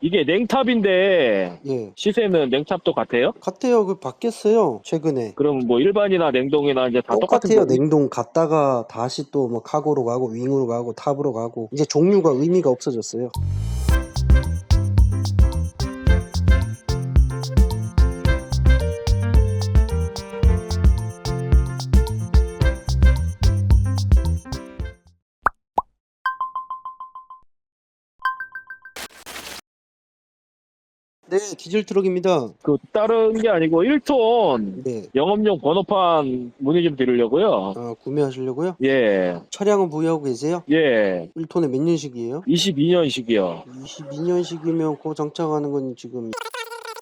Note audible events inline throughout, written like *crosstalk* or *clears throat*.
이게 냉탑인데 예. 시세는 냉탑도 같아요? 같아요. 그 바뀌었어요. 최근에. 그럼 뭐 일반이나 냉동이나 이제 다 똑같은 똑같아요. 거예요? 냉동 갔다가 다시 또뭐 카고로 가고 윙으로 가고 탑으로 가고 이제 종류가 의미가 없어졌어요. 네, 디젤 트럭입니다. 그 다른 게 아니고 1톤 네. 영업용 번호판 문의 좀 드리려고요. 아, 구매하시려고요? 예, 차량은 보유하고 계세요? 예, 1톤에 몇 년식이에요? 22년식이요. 22년식이면 그 장착하는 건 지금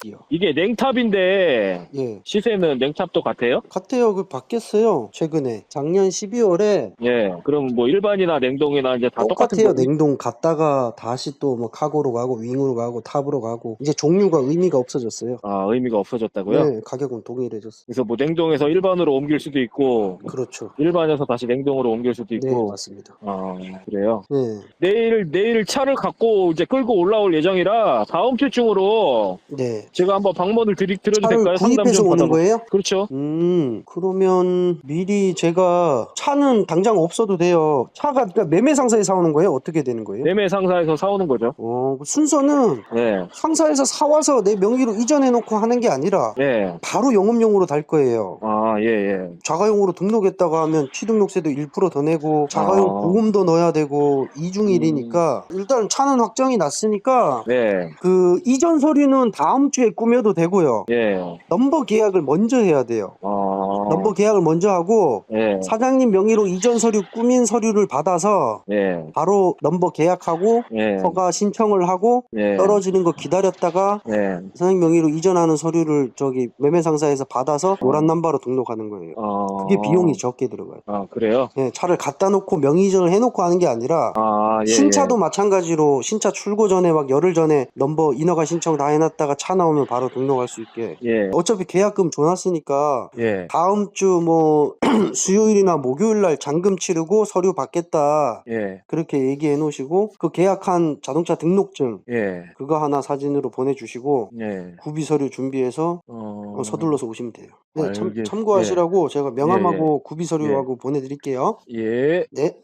이요. 이게 냉탑인데 예. 시세는 냉탑도 같아요? 같아요. 그 바뀌었어요. 최근에. 작년 12월에 예, 그럼 뭐 일반이나 냉동이나 이제 다 똑같은 똑같아요. 냉동 갔다가 다시 또 뭐 카고로 가고 윙으로 가고 탑으로 가고 이제 종류가 의미가 없어졌어요. 아, 의미가 없어졌다고요? 네, 가격은 동일해졌어요. 그래서 뭐 냉동에서 일반으로 옮길 수도 있고 그렇죠. 일반에서 다시 냉동으로 옮길 수도 네, 있고 맞습니다. 아 그래요 네. 내일 내일 차를 갖고 이제 끌고 올라올 예정이라 다음 주중으로 네. 제가 한번 방문을 드리, 드려도 차를 될까요? 상담 구입해서 좀 오는 거예요? 그렇죠 음, 그러면 미리 제가 차는 당장 없어도 돼요. 차가 그러니까 매매 상사에 사오는 거예요? 어떻게 되는 거예요? 매매 상사에서 사오는 거죠 어, 그 순서는 네, 상사에서 사와서 내 명의로 이전해 놓고 하는 게 아니라 네. 바로 영업용으로 달 거예요. 아, 예, 예. 자가용으로 등록했다가 하면 취등록세도 1%더 내고 자가용 아. 보험도 넣어야 되고 이중일이니까 일단 차는 확정이 났으니까 네, 그 이전 서류는 다음 주에 꾸며도 되고요. 예. 넘버 계약을 먼저 해야 돼요. 아, 넘버 계약을 먼저 하고 예, 사장님 명의로 이전 서류 꾸민 서류를 받아서 예, 바로 넘버 계약하고 예, 허가 신청을 하고 예, 떨어지는 거 기다렸다가 예. 사장님 명의로 이전하는 서류를 저기 매매 상사에서 받아서 노란 남바로 등록하는 거예요. 아, 그게 비용이 적게 들어가요. 아, 그래요? 네, 차를 갖다 놓고 명의 이전을 해놓고 하는 게 아니라 아, 예, 신차도 마찬가지로 신차 출고 전에 막 열흘 전에 넘버 인허가 신청 다 해놨다가 차 나오면 바로 등록할 수 있게 예, 예, 어차피 계약금 줘놨으니까 예, 다음 주 뭐 *clears throat* 수요일이나 목요일 날 잔금 치르고 서류 받겠다 예, 그렇게 얘기해 놓으시고 그 계약한 자동차 등록증 예, 그거 하나 사진으로 보내주시고 예. 구비 서류 준비해서 어, 어, 서둘러서 오시면 돼요. 네, 참, 참고하시라고 제가 명함하고 구비 서류하고 예. 보내드릴게요. 예. 네.